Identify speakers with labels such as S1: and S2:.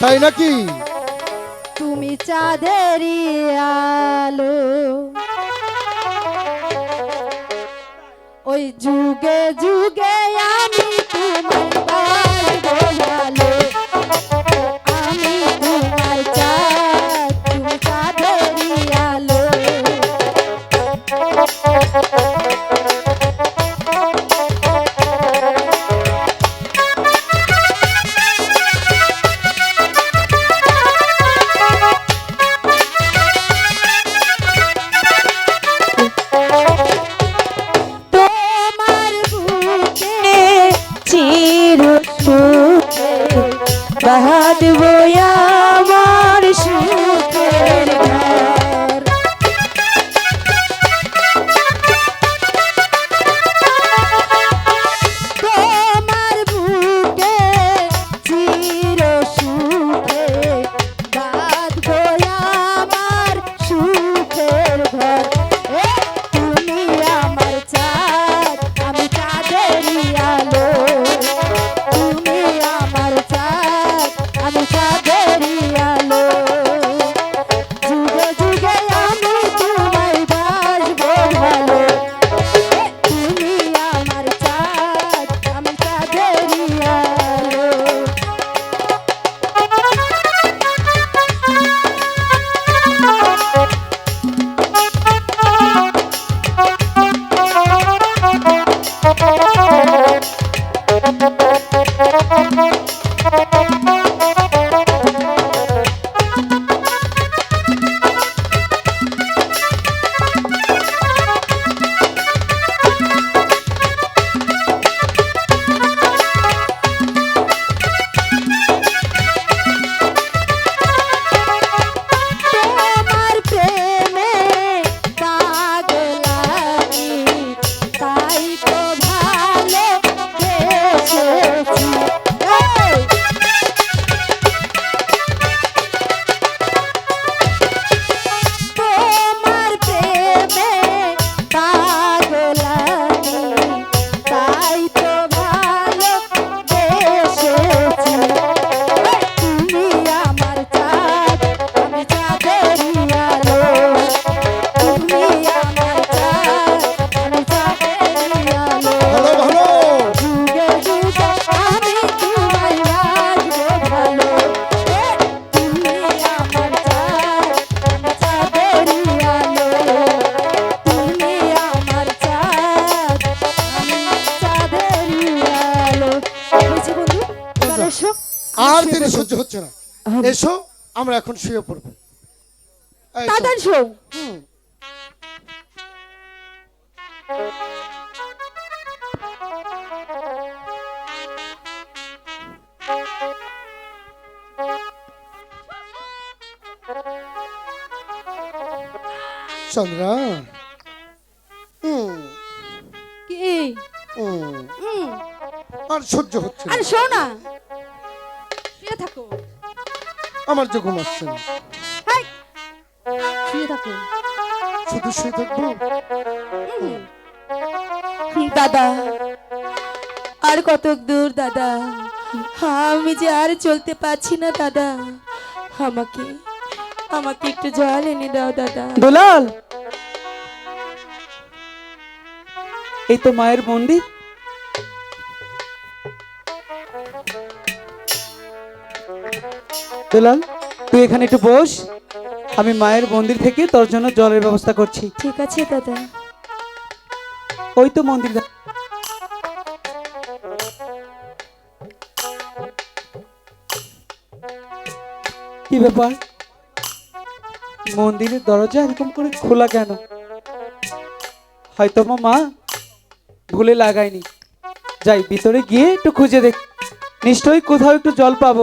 S1: তাই নাকি?
S2: তুমি চাঁদেরই আলো। ওই যুগে যুগে বাঁধব আমার তোমার
S1: আর দেরি সহ্য হচ্ছে না? এসো আমরা এখন শুয়ে পড়ব।
S2: তাড়াতাড়ি শো
S1: চন্দ্রা
S2: কি?
S1: আর সহ্য হচ্ছে
S2: আরে শো না। শুয়ে থাকো।
S1: আমার যে ঘুম আসছে না।
S2: শুয়ে থাকো।
S1: শুধু শুয়ে থাকব?
S2: দাদা আর কত দূর দাদা? আমি যে আর চলতে পারছি না দাদা। আমাকে আমাকে একটু জল এনে দাও দাদা।
S3: দুলাল! এই তো মায়ের মন্দির। দুলাল তুই এখানে একটু বস। আমি মায়ের মন্দির থেকে তোর জন্য জলের ব্যবস্থা করছি।
S2: ঠিক আছে দাদা।
S3: ওই তো মন্দির কি ব্যাপার? মন্দিরের দরজা এরকম করে খোলা কেন? হয়তো মা ভুলে লাগায়নি। যাই ভিতরে গিয়ে একটু খুঁজে দেখ। নিশ্চয়ই কোথাও একটু জল পাবো।